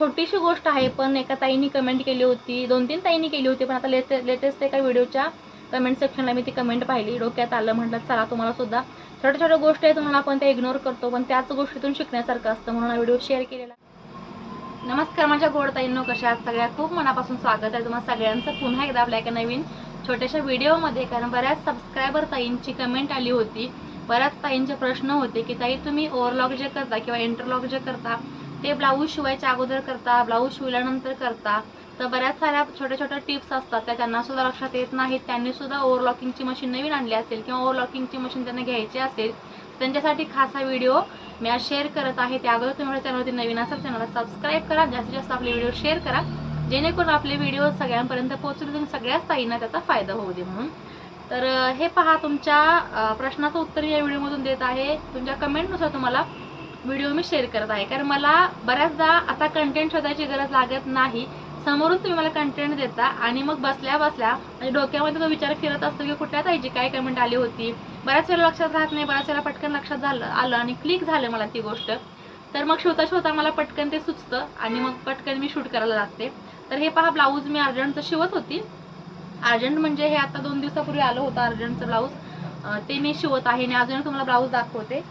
छोटीशी गोष्ट आहे पण एका ताईंनी कमेंट केली होती दोन तीन ताईंनी केली होती पण आता लेटे लेटेस्ट एका व्हिडिओच्या कमेंट सेक्शनला मी ती कमेंट पाहिली. डोक्यात आलं म्हटलं चला तुम्हाला सुद्धा छोट्या छोट्या गोष्टी आहेत म्हणून आपण त्या इग्नोर करतो पण त्याच गोष्टीतून शिकण्यासारखं असतं म्हणून हा व्हिडिओ शेअर केलेला. नमस्कार माझ्या गोड ताईंनो कशा आहात सगळ्या? खूप मनापासून स्वागत आहे तुम्हाला सगळ्यांचं. पुन्हा एकदा आपल्या एका नवीन छोट्याशा व्हिडिओमध्ये कारण बऱ्याच सबस्क्रायबर ताईंची कमेंट आली होती. बऱ्याच ताईंचे प्रश्न होते की ताई तुम्ही ओव्हरलॉक जे करता किंवा इंटरलॉक जे करता ते ब्लाऊज शिवायच्या अगोदर करता ब्लाऊज शिवल्यानंतर करता. तर बऱ्याच साऱ्या छोट्या छोट्या टिप्स असतात त्या त्यांना सुद्धा लक्षात येत नाहीत. त्यांनी सुद्धा ओव्हरलॉकिंगची मशीन नवीन आणली असेल किंवा ओव्हरलॉकिंगची मशीन त्यांना घ्यायची असेल त्यांच्यासाठी खास हा व्हिडिओ मी आज शेअर करत आहे. त्या अगोदर तुम्ही माझ्या चॅनलवरती नवीन असाल चॅनलला सबस्क्राईब करा. जास्तीत जास्त आपले व्हिडिओ शेअर करा. जेणेकरून आपले व्हिडिओ सगळ्यांपर्यंत पोहोचले तुम्ही सगळ्याच ताईंना त्याचा फायदा होऊ दे म्हणून. तर हे पहा तुमच्या प्रश्नाचं उत्तर या व्हिडिओमधून देत आहे. तुमच्या कमेंटनुसार तुम्हाला व्हिडिओ मी शेअर करत आहे. कारण मला बऱ्याचदा आता कंटेंट शोधायची गरज लागत नाही. समोरून तुम्ही मला कंटेंट देता आणि मग बसल्या बसल्या म्हणजे डोक्यामध्ये तो विचार फिरत असतो की कुठल्या ताईची काय कमेंट आली होती. बऱ्याच वेळा लक्षात राहत नाही बऱ्याच वेळा पटकन लक्षात झालं आलं आणि क्लिक झालं मला ती गोष्ट. तर मग शिवता शोधा मला पटकन ते सुचतं आणि मग पटकन मी शूट करायला लागते. तर हे पहा ब्लाऊज मी अर्जंटचं शिवत होती. अर्जंट म्हणजे हे आता दोन दिवसापूर्वी आलं होतं अर्जंटचं ब्लाऊज ते मी शिवत आहे आणि अजून तुम्हाला ब्लाऊज दाखवते.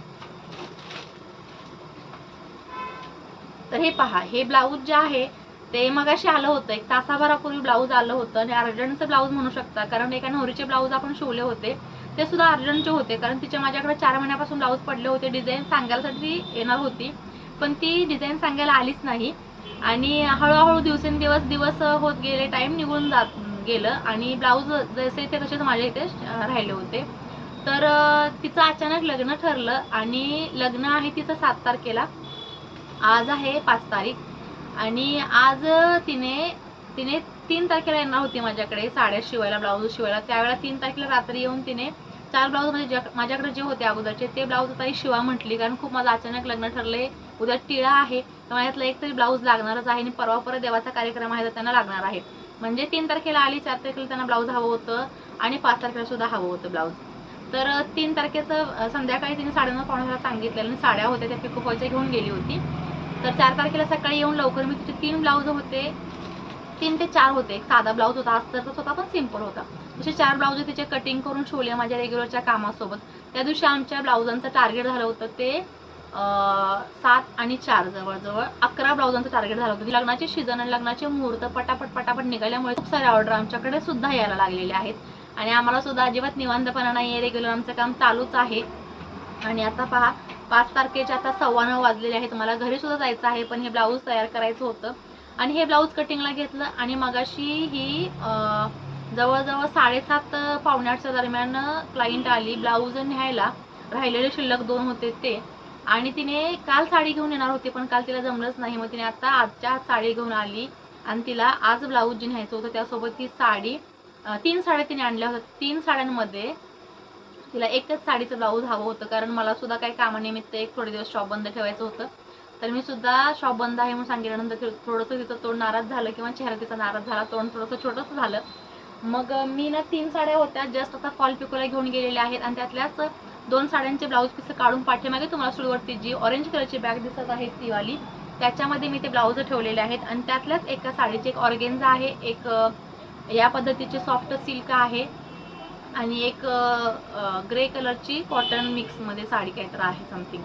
तर हे पहा हे ब्लाऊज जे आहे ते मगाशी आलं होतं. एक तासाभरापूर्वी ब्लाऊज आलं होतं आणि अर्जंटचं ब्लाऊज म्हणू शकता. कारण एका नवरीचे ब्लाऊज आपण शिवले होते. ते सुद्धा अर्जंटचे होते. कारण तिचे माझ्याकडे चार महिन्यापासून ब्लाऊज पडले होते. डिझाईन सांगायसाठी येणार होती. पण ती डिझाईन सांगायला आलीच नाही. आणि हळूहळू दिवसेंदिवस दिवस होत गेले टाईम निघून जात गेलं. आणि ब्लाऊज जसे ते तसेच माझ्या इथे राहिले होते. तर तिचं अचानक लग्न ठरलं आणि लग्न आहे तिचं सात तारखेला. आज आहे पाच तारीख. आणि आज तिने तिने तीन तारखेला येणार होती माझ्याकडे साड्या शिवायला ब्लाऊज शिवायला. त्यावेळेला तीन तारखेला रात्री येऊन तिने चार ब्लाऊज म्हणजे माझ्याकडे जे होते अगोदरचे ते ब्लाऊज ताई शिवा म्हटली. कारण खूप माझं अचानक लग्न ठरलंय. उद्या टिळा आहे. तर यातला एक तरी ब्लाऊज लागणारच आहे. आणि परवा परत देवाचा कार्यक्रम आहे तर त्यांना लागणार आहे. म्हणजे तीन तारखेला आली चार तारखेला त्यांना ब्लाऊज हवं होतं. आणि पाच तारखेला सुद्धा हवं होतं ब्लाऊज. तर तीन तारखेचं संध्याकाळी तिने साडेनऊ पावण्याला सांगितलेलं आणि साड्या होत्या त्या पिकोफॉलच्या घेऊन गेली होती. तर चार तारखेला सकाळी येऊन लवकर मी तिचे तीन ब्लाऊज होते. तीन ते चार होते. एक साधा ब्लाऊज होता अस्तरचाच होता पण सिंपल होता. तसे चार ब्लाऊज तिचे कटिंग करून शिवले माझ्या रेग्युलरच्या कामासोबत. त्या दिवशी आमच्या ब्लाऊजांचं टार्गेट झालं होतं ते सात आणि चार जवळजवळ. अकरा ब्लाऊजांचं टार्गेट झालं होतं. लग्नाचे सीझन आणि लग्नाचे मुहूर्त पटापट पटापट निघाल्यामुळे खूप सारे ऑर्डर आमच्याकडे सुद्धा यायला लागलेले आहेत. आणि आम्हाला सुद्धा अजिबात निवांतपणा नाही आहे रेग्युलर आमचं काम चालूच आहे. आणि आता पहा पाच तारखेचे आता सव्वा नऊ वाजलेले आहेत. मला घरी सुद्धा जायचं आहे पण हे ब्लाऊज तयार करायचं होतं. आणि हे ब्लाऊज कटिंगला घेतलं आणि मगाशी ही जवळजवळ साडेसात पावणे आठच्या दरम्यान क्लायंट आली ब्लाऊज न्यायला. राहिलेले शिल्लक दोन होते ते. आणि तिने काल साडी घेऊन येणार होती पण काल तिला जमलंच नाही. मग तिने आता आजच्या आज साडी घेऊन आली. आणि तिला आज ब्लाऊज जे न्यायचं होतं त्यासोबत ती साडी तीन साड्या तिने आणल्या होत्या. तीन साड्यांमध्ये तिला एकच साडीचं ब्लाऊज हवं होतं. कारण मला सुद्धा काही कामानिमित्त एक थोडे दिवस शॉप बंद ठेवायचं होतं. तर मी सुद्धा शॉप बंद आहे म्हणून सांगितल्यानंतर थोडंसं तिचं तोंड नाराज झालं किंवा चेहरा तिचा नाराज झाला तोंड थोडंसं छोटंसं झालं. मग मी ना तीन साड्या होत्या. जस्ट आता फॉल पिकोला घेऊन गेलेल्या आहेत. आणि त्यातल्याच दोन साड्यांचे ब्लाऊज पीस काढून पाठीमागे तुम्हाला स्टूलवरती जी ऑरेंज कलरची बॅग दिसत आहे ती वाली त्याच्यामध्ये मी ते ब्लाऊज ठेवलेले आहेत. आणि त्यातल्याच एका साडीचे एक ऑर्गेन्झा आहे. एक या पद्धतीचे सॉफ्ट सिल्क आहे. आणि एक ग्रे कलरची कॉटन मिक्समध्ये साडी काहीतरी आहे समथिंग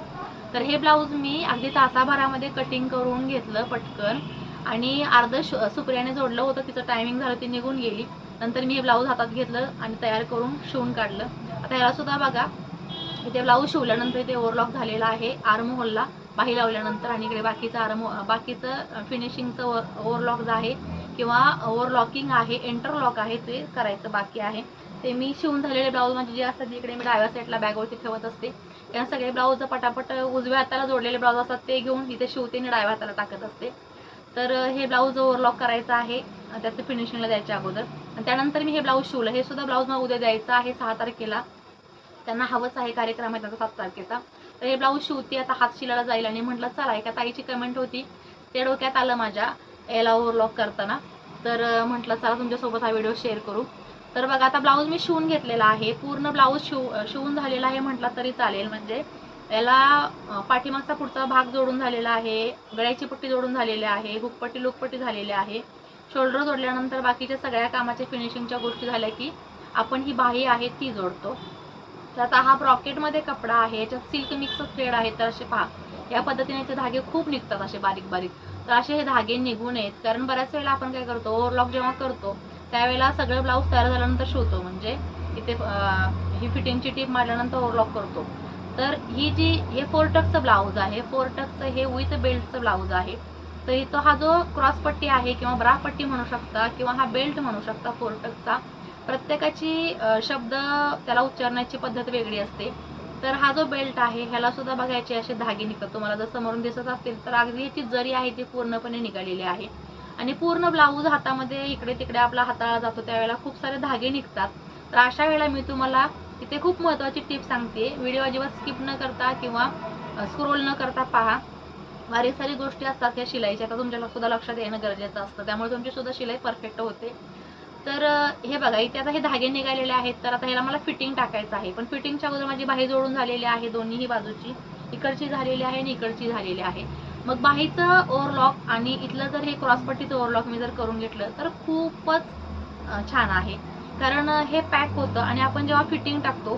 तर हे ब्लाऊज मी अगदी तासाभरामध्ये कटिंग करून घेतलं पटकन. आणि अर्ध सुप्रियाने जोडलं होतं तिचं टायमिंग झालं ती निघून गेली. नंतर मी हे ब्लाऊज हातात घेतलं आणि तयार करून शिवून काढलं. आता याला सुद्धा बघा इथे ब्लाऊज शिवल्यानंतर इथे ओव्हरलॉक झालेला आहे आर्म होलला बाही लावल्यानंतर आणि इकडे बाकीचं आर्म बाकीचं फिनिशिंगचं ओव्हरलॉक आहे किंवा ओव्हरलॉकिंग आहे इंटरलॉक आहे ते करायचं बाकी आहे. ते मी शिवून झालेले ब्लाऊज म्हणजे जे असतात इकडे मी डाव्या साईडला बॅगवरती ठेवत असते कारण सगळे ब्लाऊज पटापट उजव्या हाताला जोडलेले ब्लाऊज असतात ते घेऊन इथे शिवते आणि डाव्या हाताला टाकत असते. तर हे ब्लाऊज ओव्हरलॉक करायचं आहे त्याचं फिनिशिंगला द्यायच्या अगोदर. आणि त्यानंतर मी हे ब्लाऊज शिवलं. हे सुद्धा ब्लाऊज मला उद्या द्यायचं आहे सहा तारखेला. त्यांना हवंच आहे कार्यक्रम आहे त्यांचा सात तारखेचा. तर हे ब्लाऊज शिवते आता हात शिलायला जाईल आणि म्हटलं चला एका ताईची कमेंट होती. ते डोक्यात आलं माझ्या. याला ओव्हरलॉक करताना. तर म्हटलं चला तुमच्यासोबत हा व्हिडिओ शेअर करू. तर बघा आता ब्लाऊज मी शिवून घेतलेला आहे. पूर्ण ब्लाऊज शिव शिवून झालेला आहे म्हटला तरी चालेल. म्हणजे याला पाठीमागचा पुढचा भाग जोडून झालेला आहे. गळ्याची पट्टी जोडून झालेली आहे. हुकपट्टी लुकपट्टी झालेली आहे. शोल्डर जोडल्यानंतर बाकीच्या सगळ्या कामाच्या फिनिशिंगच्या गोष्टी झाल्या की आपण ही बाही आहे ती जोडतो. तर आता हा ब्रॉकेटमध्ये कपडा आहे. याच्यात सिल्क मिक्स थ्रेड आहे तर असे पहा. या पद्धतीने याचे धागे खूप निघतात असे बारीक बारीक तर असे हे धागे निघू नयेत कारण बऱ्याच वेळेला आपण काय करतो ओव्हरलॉक जेव्हा करतो त्यावेळेला सगळं ब्लाऊज तयार झाल्यानंतर शिवतो. म्हणजे इथे ही फिटिंगची टीप मारल्यानंतर ओव्हरलॉक करतो. तर ही जी हे फोर ब्लाऊज आहे फोर हे विथ बेल्टचं ब्लाऊज आहे. तर इथं हा जो क्रॉस पट्टी आहे किंवा ब्रा पट्टी म्हणू शकता किंवा हा बेल्ट म्हणू शकता फोर प्रत्येकाची शब्द त्याला उच्चारण्याची पद्धत वेगळी असते. तर हा जो बेल्ट आहे ह्याला सुद्धा बघायचे असे धागे निघतात. तुम्हाला जर समोरून दिसत असतील तर अगदी याची जरी आहे ती पूर्णपणे निघालेली आहे. आणि पूर्ण ब्लाऊज हातामध्ये इकडे तिकडे आपला हाताळा जातो त्यावेळेला खूप सारे धागे निघतात. तर अशा वेळेला मी तुम्हाला इथे खूप महत्त्वाची टिप सांगते. व्हिडिओ अजिबात स्किप न करता किंवा स्क्रोल न करता पहा. बारीक सारी गोष्टी असतात या शिलाईच्या आता तुमच्या सुद्धा लक्षात येणं गरजेचं असतं. त्यामुळे तुमची सुद्धा शिलाई परफेक्ट होते. तर हे बघा इथे आता हे धागे निघालेले आहेत तर आता ह्याला मला फिटिंग टाकायचं आहे. पण फिटिंगच्या अगोदर माझी बाही जोडून झालेली आहे दोन्हीही बाजूची. इकडची झालेली आहे आणि इकडची झालेली आहे. मग बाहीचं ओव्हरलॉक आणि इथलं जर हे क्रॉसपट्टीचं ओव्हरलॉक मी जर करून घेतलं तर खूपच छान आहे. कारण हे पॅक होतं आणि आपण जेव्हा फिटिंग टाकतो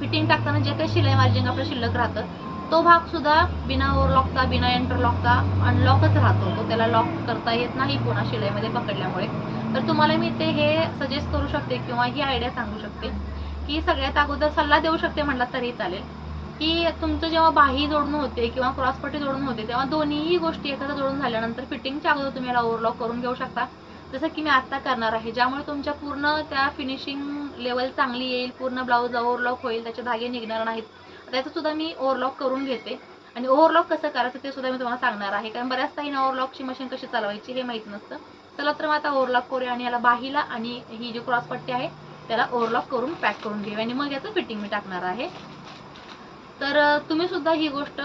फिटिंग टाकताना जे काही शिलाई मार्जिन आपलं शिल्लक राहतं तो भाग सुद्धा बिना ओव्हरलॉकचा बिना एंटरलॉकचा अनलॉकच राहतो. तो त्याला लॉक करता येत नाही पुन्हा शिलाईमध्ये पकडल्यामुळे. तर तुम्हाला मी ते हे सजेस्ट करू शकते किंवा ही आयडिया सांगू शकते की सगळ्यात अगोदर सल्ला देऊ शकते म्हटला तरी चालेल. की तुमचं जेव्हा बाही जोडून होते किंवा क्रॉसपट्टी जोडून होते तेव्हा दोन्हीही गोष्टी एकत्र जोडून झाल्यानंतर फिटिंगच्या अगोदर तुम्ही याला ओव्हरलॉक करून घेऊ शकता. जसं की मी आत्ता करणार आहे ज्यामुळे तुमच्या पूर्ण त्या फिनिशिंग लेवल चांगली येईल पूर्ण ब्लाऊज ओव्हरलॉक होईल त्याचे धागे निघणार नाहीत. त्याचं सुद्धा मी ओव्हरलॉक करून घेते. आणि ओव्हरलॉक कसं करायचं ते सुद्धा मी तुम्हाला सांगणार आहे. कारण बऱ्याचदा ही ओव्हरलॉकची मशीन कशी चालवायची हे माहीत नसतं. चला तर मग आता ओव्हरलॉक करूया आणि याला बाहीला आणि ही जी क्रॉसपट्टी आहे त्याला ओव्हरलॉक करून पॅक करून घेऊया. आणि मग याचं फिटिंग मी टाकणार आहे. तर तुम्ही सुद्धा ही गोष्ट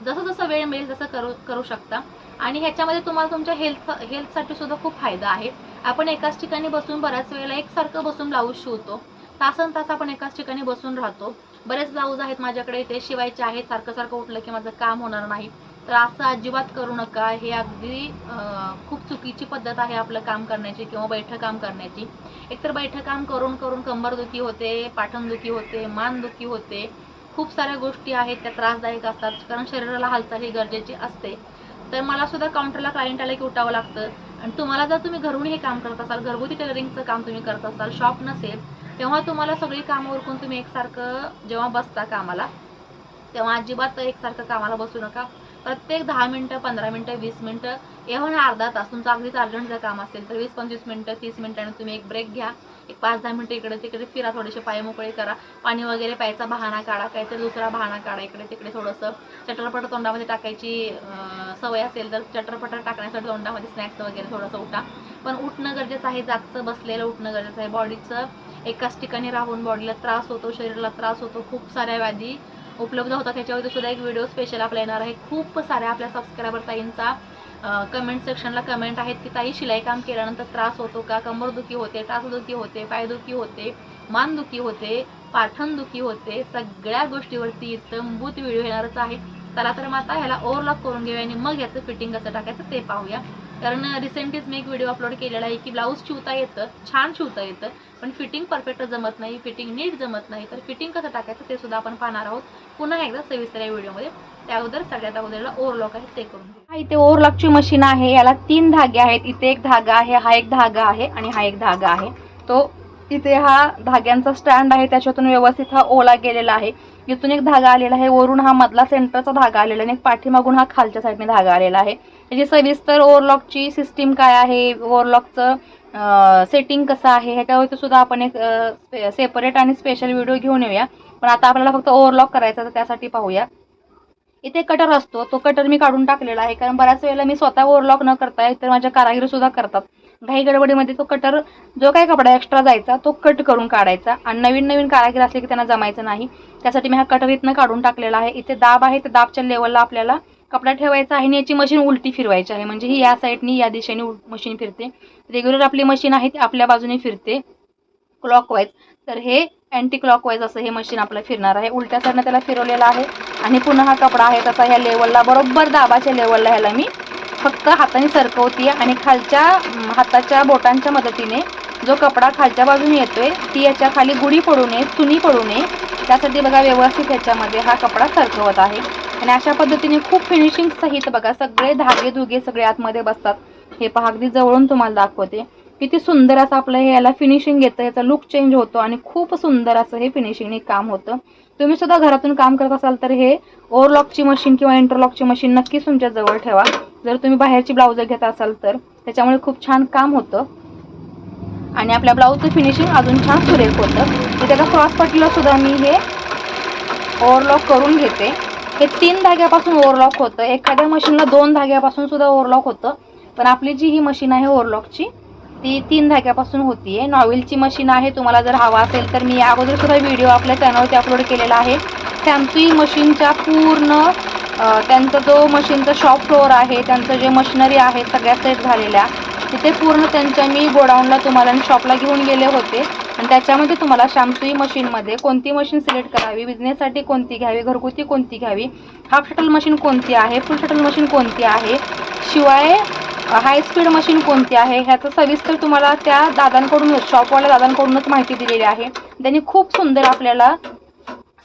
जसं जसं वेळ मिळेल तसं करू करू शकता. आणि ह्याच्यामध्ये तुम्हाला तुमच्या हेल्थ हेल्थसाठी सुद्धा खूप फायदा आहे. आपण एकाच ठिकाणी बसून बऱ्याच वेळेला एकसारखं बसून ब्लाऊज शिवतो तासन तास आपण एकाच ठिकाणी बसून राहतो. बरेच ब्लाऊज आहेत माझ्याकडे ते शिवायचे आहेत. सारखं सारखं उठलं की माझं काम होणार नाही. तर असं अजिबात करू नका. हे अगदी खूप चुकीची पद्धत आहे आपलं काम करण्याची किंवा बैठं काम करण्याची. एकतर बैठं काम करून करून कंबरदुखी होते पाठणदुखी होते मानदुखी होते. खूप साऱ्या गोष्टी आहेत त्या त्रासदायक असतात. कारण शरीराला हालचाल ही गरजेची असते. तर मला सुद्धा काउंटरला क्लायंट आला की उठावं लागतं. आणि तुम्हाला जर तुम्ही घरून हे काम करत असाल घरगुती टेलरिंगचं काम तुम्ही करत असाल शॉप नसेल तेव्हा तुम्हाला सगळी कामं उरकून तुम्ही एकसारखं जेव्हा बसता कामाला तेव्हा अजिबात एकसारखं कामाला बसू नका. प्रत्येक दहा मिनटं पंधरा मिनटं वीस मिनटं एव्हन अर्धा तास तुमचं अगदीच अर्जंट जर काम असेल तर वीस पंचवीस मिनटं तीस मिनिटांनी तुम्ही एक ब्रेक घ्या. एक पाच दहा मिनटं इकडे तिकडे फिरा थोडेसे पाय मोकळे करा. पाणी वगैरे प्यायचा बहाणा काढा काहीतरी दुसरा बहाणा काढा इकडे तिकडे थोडंसं. चटरपट तोंडामध्ये टाकायची सवय असेल तर चटरपट टाकण्यासाठी तोंडामध्ये स्नॅक्स वगैरे थोडंसं उठा. पण उठणं गरजेचं आहे जागचं बसलेलं उठणं गरजेचं आहे. बॉडीचं एकाच ठिकाणी राहून बॉडीला त्रास होतो शरीराला त्रास होतो खूप साऱ्या व्याधी उपलब्ध होतात. त्याच्यावरती सुद्धा एक व्हिडिओ स्पेशल आपला येणार आहे. खूप साऱ्या आपल्या सबस्क्रायबर ताईंचा कमेंट सेक्शनला कमेंट आहेत की ताई शिलाईकाम केल्यानंतर त्रास होतो का? कंबरदुखी होते टाचदुखी होते पायदुखी होते मानदुखी होते पाठणदुखी होते सगळ्या गोष्टीवरती तंबूत व्हिडिओ येणारच आहे. चला तर मग आता ह्याला ओव्हरलॉक करून घेऊया आणि मग याचं फिटिंग कसं टाकायचं ते पाहूया. कारण रिसेंटलीच मी एक व्हिडिओ अपलोड केलेला आहे की ब्लाऊज शिवता येतं छान शिवता येतं पण फिटिंग परफेक्ट जमत नाही फिटिंग नीट जमत नाही. तर फिटिंग कसं टाकायचं ते सुद्धा आपण पाहणार आहोत. पुन्हा एकदा सविस्तर या व्हिडिओमध्ये त्या अगोदर सगळ्यात अगोदरला ओव्हरलॉक आहे ते करून हा इथे ओव्हरलॉकची मशीन आहे. याला तीन धागे आहेत. इथे एक धागा आहे हा एक धागा आहे आणि हा एक धागा आहे. तो इथे हा धाग्यांचा स्टँड आहे. त्याच्यातून व्यवस्थित हा ओला गेलेला आहे. इथून एक धागा आलेला आहे. वरून हा मधला सेंटरचा धागा आलेला आहे आणि एक पाठीमागून हा खालच्या साईडने धागा आलेला आहे. त्याची सविस्तर ओव्हरलॉकची सिस्टीम काय आहे? ओव्हरलॉकचं सेटिंग कसं आहे? ह्याच्यावरती सुद्धा आपण एक सेपरेट आणि स्पेशल व्हिडिओ घेऊन येऊया. पण आता आपल्याला फक्त ओव्हरलॉक करायचा तर त्यासाठी पाहूया. इथे कटर असतो. तो कटर मी काढून टाकलेला आहे. कारण बऱ्याच वेळेला मी स्वतः ओव्हरलॉक न करता तर माझ्या कारागिरी सुद्धा करतात. घाई गडबडीमध्ये तो कटर जो काही कपडा एक्स्ट्रा जायचा तो कट करून काढायचा. आणि नवीन नवीन कारागीर असले की त्यांना जमायचं नाही. त्यासाठी मी हा कटर इथनं काढून टाकलेला आहे. इथे दाब आहे त्या दाबच्या लेवलला आपल्याला कपडा ठेवायचा आहे आणि याची मशीन उलटी फिरवायची आहे. म्हणजे ही या साईडनी या दिशेने मशीन फिरते. रेग्युलर आपली मशीन आहे ती आपल्या बाजूने फिरते. क्लॉकवाईज तर हे अँटी क्लॉकवाईज असं हे मशीन आपलं फिरणार आहे. उलट्या साईडनं त्याला फिरवलेलं आहे. आणि पुन्हा हा कपडा आहे तसा ह्या लेवलला बरोबर दाबाच्या लेवलला ह्याला मी फक्त हाताने सरकवते आणि खालच्या हाताच्या बोटांच्या मदतीने जो कपडा खालच्या बाजूने येतोय ती याच्या खाली गुढी पडू नये चुनी पडू नये. त्यासाठी बघा व्यवस्थित याच्यामध्ये हा कपडा सरकवत आहे. आणि अशा पद्धतीने खूप फिनिशिंग सहित बघा सगळे धागे धुगे सगळे आतमध्ये बसतात. हे पहा अगदी जवळून तुम्हाला दाखवते. किती सुंदर असं आपलं हे याला फिनिशिंग येतं याचा लुक चेंज होतो आणि खूप सुंदर असं हे फिनिशिंगने काम होतं. तुम्ही सुद्धा घरातून काम करत असाल तर हे ओव्हरलॉकची मशीन किंवा इंटरलॉकची मशीन नक्कीच तुमच्या जवळ ठेवा. जर तुम्ही बाहेरची ब्लाऊज घेत असाल तर त्याच्यामुळे खूप छान काम होतं. आणि आपल्या ब्लाऊजचं फिनिशिंग अजून छान सुरेख होतं. त्याचा त्याला क्रॉस पट्टीला सुद्धा मी हे ओव्हरलॉक करून घेते. हे तीन धाग्यापासून ओव्हरलॉक होतं. एखाद्या मशीनला दोन धाग्यापासून सुद्धा ओव्हरलॉक होतं. पण आपली जी ही मशीन आहे ओव्हरलॉकची ती तीन धाग्यापासून होतीये. नॉवेलची मशीन आहे. तुम्हाला जर हवा असेल तर मी अगोदर सुद्धा व्हिडिओ आपल्या चॅनलवरती अपलोड केलेला आहे. सॅमसंग मशीनच्या पूर्ण त्यांचा जो मशीनचा शॉप फ्लोअर आहे त्यांचं जे मशिनरी आहे सगळ्या सेट झालेल्या तिथे पूर्ण त्यांच्या मी गोडाऊनला तुम्हाला आणि शॉपला घेऊन गेले होते. आणि त्याच्यामध्ये तुम्हाला शामसुई मशीनमध्ये कोणती मशीन सिलेक्ट करावी? बिझनेससाठी कोणती घ्यावी? घरगुती कोणती घ्यावी? हाफ शटल मशीन कोणती आहे? फुल शटल मशीन कोणती आहे? शिवाय हाय स्पीड मशीन कोणती आहे? ह्याचं सविस्तर तुम्हाला त्या दादांकडूनच शॉपवाल्या दादांकडूनच माहिती दिलेली आहे. त्यांनी खूप सुंदर आपल्याला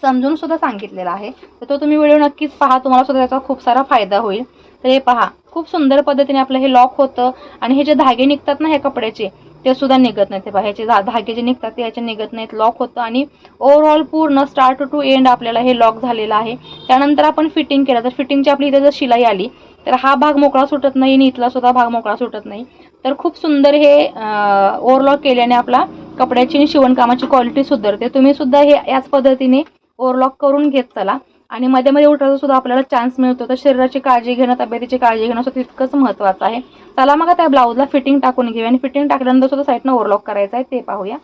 समजून सुद्धा सांगितलेला आहे. तर तो तुम्ही व्हिडिओ नक्कीच पहा. तुम्हाला सुद्धा त्याचा खूप सारा फायदा होईल. तर हे पहा. खूप सुंदर पद्धतीने आपलं हे लॉक होतं. आणि हे जे धागे निघतात ना ह्या कपड्याचे ते सुद्धा निघत नाहीत हे ह्याचे धा- धागे जे निघतात ते ह्याचे निघत नाहीत. लॉक होतं आणि ओव्हरऑल पूर्ण स्टार्ट टू एंड आपल्याला हे लॉक झालेलं आहे. त्यानंतर आपण फिटिंग केलं. तर फिटिंगची आपली इथे जर शिलाई आली तर हा भाग मोकळा सुटत नाही आणि इथला सुद्धा भाग मोकळा सुटत नाही. तर खूप सुंदर हे ओव्हरलॉक केल्याने आपला कपड्याची आणि शिवणकामाची क्वालिटी सुधारते. तुम्ही सुद्धा हे याच पद्धतीने ओव्हरलॉक करून घेत चला. आणि मध्ये मध्ये उठायचा सुद्धा आपल्याला चान्स मिळतो. तर शरीराची काळजी घेणं तब्येतीची काळजी घेणं सुद्धा तितकंच महत्त्वाचं आहे. चला मग त्या ब्लाऊजला फिटिंग टाकून घेऊया आणि फिटिंग टाकल्यानंतर सुद्धा साईडनं ओव्हरलॉक करायचं आहे ते पाहूया.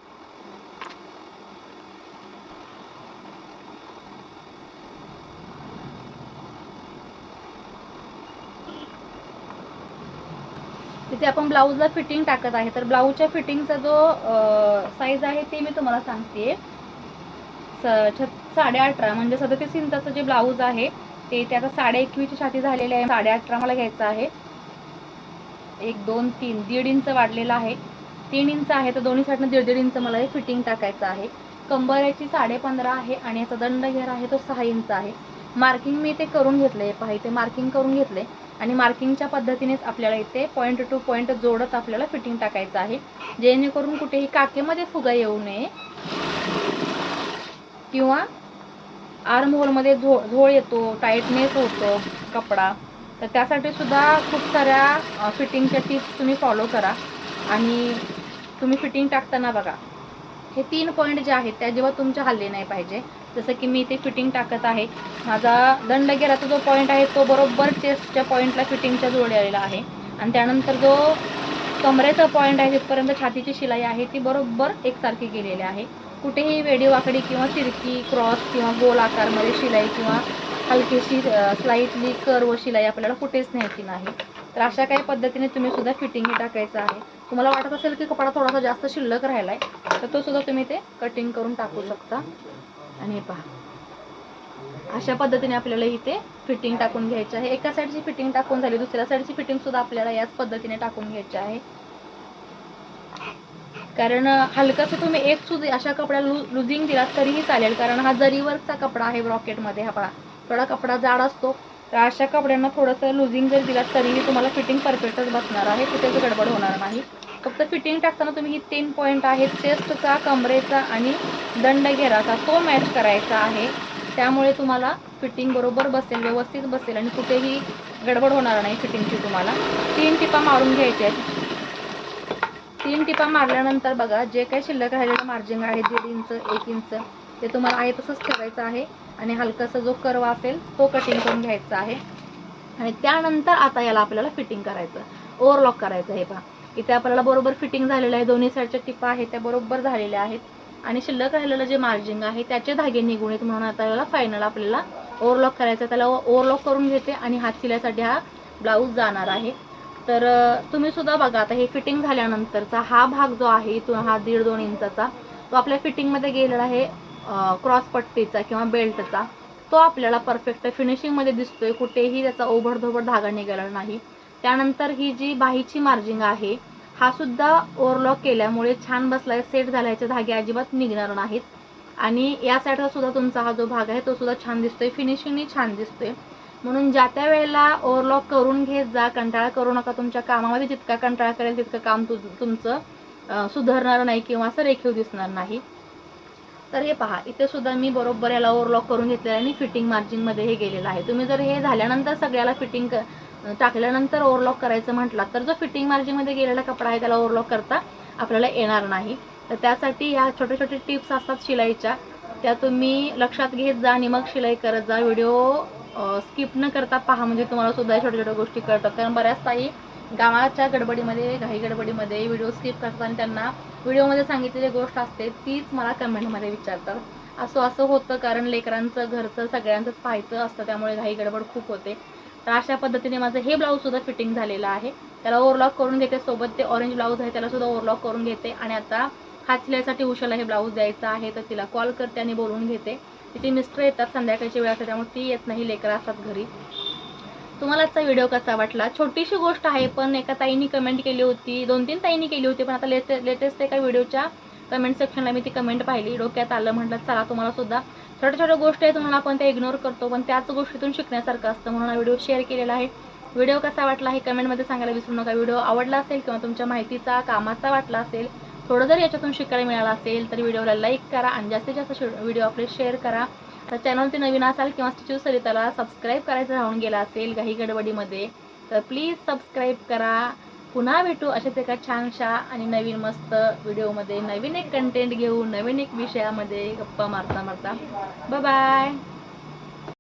तिथे आपण ब्लाऊजला फिटिंग टाकत आहे. तर ब्लाऊजच्या फिटिंगचा जो साईज आहे ते मी तुम्हाला सांगते. साडे अठरा म्हणजे सदतीस इंचाचं जे ब्लाऊज आहे ते ते आता साडे एकवीसच्या छाती झालेली आहे. साडे अठरा मला घ्यायचं आहे. एक दोन तीन दीड इंच वाढलेलं आहे. तीन इंच आहे तर दोन्ही साईडनं दीड दीड इंच मला हे फिटिंग टाकायचं आहे. कंबर याची साडे पंधरा आहे आणि याचा दंड घेर आहे तो सहा इंच आहे. मार्किंग मी ते करून घेतले पहा इथे मार्किंग करून घेतले आणि मार्किंगच्या पद्धतीनेच आपल्याला इथे पॉईंट टू पॉईंट जोडत आपल्याला फिटिंग टाकायचं आहे. जेणेकरून कुठेही काकेमध्ये फुगा येऊ नये. किंवा आर्म होलमध्ये झो झोळ येतो टाईटनेस होतो कपडा. तर त्यासाठी सुद्धा खूप साऱ्या फिटिंगच्या टिप्स तुम्ही फॉलो करा. आणि तुम्ही फिटिंग टाकताना बघा हे तीन पॉईंट जे आहेत त्या जेव्हा तुमच्या हल्ले नाही पाहिजे. जसं की मी इथे फिटिंग टाकत आहे. माझा दंड गेराचा जो पॉईंट आहे तो बरोबर चेस्टच्या पॉईंटला फिटिंगच्या जोडलेला आलेला आहे. आणि त्यानंतर जो कमरेचा पॉईंट आहे तिथपर्यंत छातीची शिलाई आहे ती बरोबर एकसारखी गेलेली आहे. कुठेही वेडी वाकडी किंवा तिरकी क्रॉस किंवा गोल आकारमध्ये शिलाई किंवा हलकीशी स्लाइटली कर्व शिलाई आपल्याला कुठेच न्यायची नाही. तर अशा काही पद्धतीने तुम्ही सुद्धा फिटिंग हे टाकायचं आहे. तुम्हाला वाटत असेल की कपडा थोडासा जास्त शिल्लक राहिला आहे तर तो सुद्धा तुम्ही ते कटिंग करून टाकू शकता. आणि पहा. अशा पद्धतीने आपल्याला इथे फिटिंग टाकून घ्यायची आहे. एका साईडची फिटिंग टाकून झाली दुसऱ्या साईडची फिटिंग सुद्धा आपल्याला याच पद्धतीने टाकून घ्यायची आहे. कारण हलकासा तुम्ही एक सुद्धा अशा कपड्याला लुझिंग दिलात तरीही चालेल. कारण हा जरीवरचा कपडा आहे ब्रॉकेटमध्ये हा पहा. थोडा कपडा जाड असतो. तर अशा कपड्यांना थोडंसं लुझिंग जर दिलात तरीही तुम्हाला फिटिंग परफेक्टच बसणार आहे. कुठेच गडबड होणार नाही. फक्त फिटिंग टाकताना तुम्ही ही तीन पॉईंट आहेत. चेस्टचा कमरेचा आणि दंड घेराचा. तो मॅच करायचा आहे. त्यामुळे तुम्हाला फिटिंग बरोबर बसेल व्यवस्थित बसेल आणि कुठेही गडबड होणार नाही फिटिंगची तुम्हाला. तीन टिपा मारून घ्यायच्या आहेत. तीन टिपा मारल्यानंतर बघा जे काही शिल्लक राहिलेलं मार्जिन आहे दीड इंच एक इंच ते तुम्हाला आहे तसंच ठेवायचं आहे. आणि हलकासा जो कर्व असेल तो कटिंग करून घ्यायचा आहे. आणि त्यानंतर आता याला आपल्याला फिटिंग करायचं. ओव्हरलॉक करायचं हे पहा. इथे आपल्याला बरोबर फिटिंग झालेलं आहे. दोन्ही साईडच्या टिपा आहेत त्या बरोबर झालेल्या आहेत. आणि शिल्लक राहिलेलं जे मार्जिंग आहे त्याचे धागे निघून येत म्हणून आता याला फायनल आपल्याला ओव्हरलॉक करायचं आहे. त्याला ओव्हरलॉक करून घेते आणि हात शिलायसाठी हा ब्लाऊज जाणार आहे. तर तुम्ही सुद्धा बघा आता हे फिटिंग झाल्यानंतरचा हा भाग जो आहे इथून हा दीड दोन इंचाचा तो आपल्या फिटिंगमध्ये गेलेला आहे. क्रॉस पट्टीचा किंवा बेल्टचा तो आपल्याला परफेक्ट फिनिशिंगमध्ये दिसतोय कुठेही त्याचा ओबडधोबड धागा निघाला नाही. त्यानंतर ही जी बाहीची मार्जिंग आहे हा सुद्धा ओव्हरलॉक केल्यामुळे छान बसलाय सेट झाल्याचे धागे अजिबात निघणार नाहीत. आणि या साईडचा सुद्धा तुमचा हा जो भाग आहे तो सुद्धा छान दिसतोय. फिनिशिंगनी छान दिसतोय. म्हणून ज्या त्या वेळेला ओव्हरलॉक करून घेत जा कंटाळा करू नका तुमच्या कामामध्ये. जितका कंटाळा करेल तितकं काम तु तुमचं सुधारणार नाही किंवा असं रेखीव दिसणार नाही. तर हे पहा इथे सुद्धा मी बरोबर याला ओव्हरलॉक करून घेतलेलं आहे. आणि फिटिंग मार्जिनमध्ये हे गेलेलं आहे. तुम्ही जर हे झाल्यानंतर सगळ्याला फिटिंग टाकल्यानंतर ओव्हरलॉक करायचं म्हटलं तर जो फिटिंग मार्जिनमध्ये गेलेला कपडा आहे त्याला ओव्हरलॉक करता आपल्याला येणार नाही. तर त्यासाठी ह्या छोटे छोटे टिप्स असतात शिलाईच्या. त्या तुम्ही लक्षात घेत जा आणि मग शिलाई करत जा. व्हिडिओ स्किप न करता पहा म्हणजे तुम्हाला सुद्धा छोट्या छोट्या गोष्टी कळतात. कारण बऱ्याच ताई गावाच्या गडबडीमध्ये घाई गडबडीमध्ये व्हिडिओ स्किप करतात आणि त्यांना व्हिडिओमध्ये सांगितलेली गोष्ट असते तीच मला कमेंटमध्ये विचारतात. असं असं होतं कारण लेकरांचं घरचं सगळ्यांचंच पाहायचं असतं त्यामुळे घाई गडबड खूप होते. तर अशा पद्धतीने माझं हे ब्लाऊज सुद्धा फिटिंग झालेलं आहे. त्याला ओव्हरलॉक करून घेते सोबत ते ऑरेंज ब्लाऊज आहे त्याला सुद्धा ओव्हरलॉक करून घेते. आणि आता हात शिलाईसाठी उशाला हे ब्लाऊज द्यायचा आहे तर तिला कॉल करते आणि बोलून घेते. तिचे मिस्टर येतात संध्याकाळची वेळ असते त्यामुळे ती येत नाही लेकरं असतात घरी. तुम्हाला आजचा व्हिडिओ कसा वाटला? छोटीशी गोष्ट आहे पण एका ताईनी कमेंट केली होती. दोन तीन ताईंनी केली होती पण आता लेटे लेटेस्ट एका व्हिडिओच्या कमेंट सेक्शनला मी ती कमेंट पाहिली. डोक्यात आलं म्हटलं चला तुम्हाला सुद्धा छोट्या छोट्या गोष्टी आहेत म्हणून आपण त्या इग्नोर करतो. पण त्याच गोष्टीतून शिकण्यासारखं असतं म्हणून हा व्हिडिओ शेअर केलेला आहे. व्हिडिओ कसा वाटला हे कमेंटमध्ये सांगायला विसरू नका. व्हिडिओ आवडला असेल किंवा तुमच्या माहितीचा कामाचा वाटला असेल थोडं जर याच्यातून शिकायला मिळालं असेल तर व्हिडिओला लाईक करा आणि जास्तीत जास्त व्हिडिओ आपले शेअर करा. तर चॅनलचे नवीन असाल किंवा स्टिचू सरिताला सबस्क्राईब करायचं राहून गेला असेल काही गडबडीमध्ये तर प्लीज सबस्क्राईब करा. पुन्हा भेटू अशाच एका छानशा आणि नवीन मस्त व्हिडिओमध्ये नवीन एक कंटेंट घेऊ नवीन एक विषयामध्ये गप्पा मारता मारता. बाय